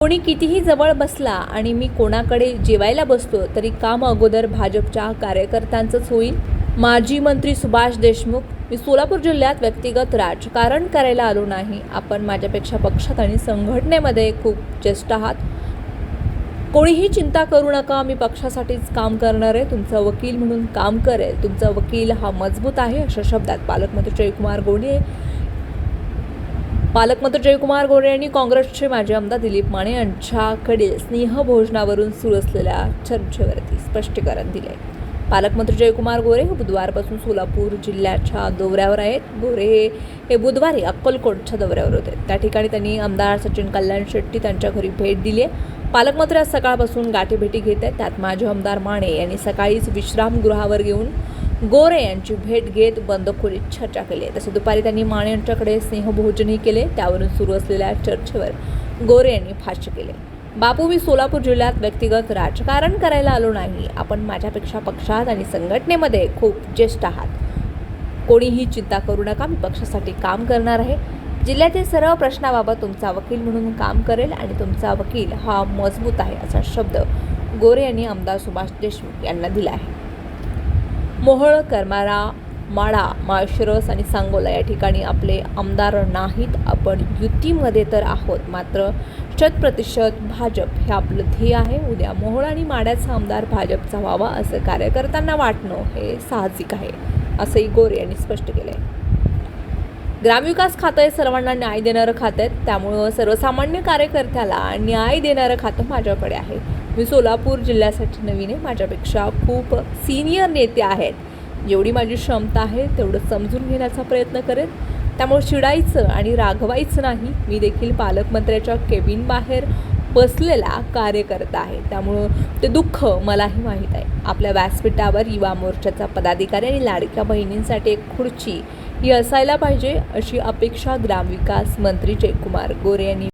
कोणी कितीही जवळ बसला आणि मी कोणाकडे जेवायला बसलो तरी काम अगोदर भाजपच्या कार्यकर्त्यांचंच होईल. माजी मंत्री सुभाष देशमुख मी सोलापूर जिल्ह्यात व्यक्तिगत राजकारण करायला आलो नाही. आपण माझ्यापेक्षा पक्षात आणि संघटनेमध्ये खूप ज्येष्ठ आहात. कोणीही चिंता करू नका मी पक्षासाठीच काम करणार आहे. तुमचा वकील म्हणून काम करेल. तुमचा वकील हा मजबूत आहे अशा शब्दात पालकमंत्री जयकुमार गोडे पालकमंत्री जयकुमार गोरे यांनी काँग्रेसचे माजी आमदार दिलीप माने यांच्याकडे स्नेहभोजनावरून सुरू असलेल्या चर्चेवरती स्पष्टीकरण दिले पालकमंत्री जयकुमार गोरे हे बुधवारपासून सोलापूर जिल्ह्याच्या दौऱ्यावर आहेत. गोरे हे हे बुधवारी अक्कलकोटच्या दौऱ्यावर होते. त्या ठिकाणी त्यांनी आमदार सचिन कल्याण शेट्टी त्यांच्या घरी भेट दिली आहे पालकमंत्री आज सकाळपासून गाठीभेटी घेत आहेत. त्यात माजी आमदार माने यांनी सकाळीच विश्रामगृहावर घेऊन गोरे यांची भेट घेत बंद खोलीत चर्चा केली. आहे तसे दुपारी त्यांनी माने यांच्याकडे स्नेहभोजनही केले. त्यावरून सुरू असलेल्या चर्चेवर गोरे यांनी भाष्य केले. बापू मी सोलापूर जिल्ह्यात व्यक्तिगत राजकारण करायला आलो नाही. आपण माझ्यापेक्षा पक्षात आणि संघटनेमध्ये खूप ज्येष्ठ आहात. कोणीही चिंता करू नका. मी पक्षासाठी काम करणार आहे. जिल्ह्यातील सर्व प्रश्नाबाबत तुमचा वकील म्हणून काम करेल आणि तुमचा वकील हा मजबूत आहे असा शब्द गोरे यांनी आमदार सुभाष देशमुख यांना दिला आहे. मोहोळ करमारा माळा माळशिरस आणि सांगोला या ठिकाणी आपले आमदार नाहीत. आपण युतीमध्ये तर आहोत. मात्र शत प्रतिशत भाजप हे आपलं ध्येय आहे. उद्या मोहोळ आणि माड्याचा आमदार भाजपचा व्हावा असं कार्यकर्त्यांना वाटणं हे साहजिक आहे असंही गोरे यांनी स्पष्ट केलं आहे ग्रामविकास खातं हे सर्वांना न्याय देणारं खातं आहे त्यामुळं सर्वसामान्य कार्यकर्त्याला न्याय देणारं खातं माझ्याकडे आहे. मी सोलापूर जिल्ह्यासाठी नवीन आहे. माझ्यापेक्षा खूप सिनियर नेते आहेत. जेवढी माझी क्षमता आहे तेवढं समजून घेण्याचा प्रयत्न करेन. त्यामुळे चिडायचं आणि रागवायचं नाही. मी देखील पालकमंत्र्याच्या केबिन बाहेर बसलेला कार्यकर्ता आहे. त्यामुळं ते दुःख मलाही माहीत आहे. आपल्या व्यासपीठावर युवा मोर्चाचा पदाधिकारी आणि लाडक्या बहिणींसाठी एक खुर्ची ही असायला पाहिजे अशी अपेक्षा ग्रामविकास मंत्री जयकुमार गोरे यांनी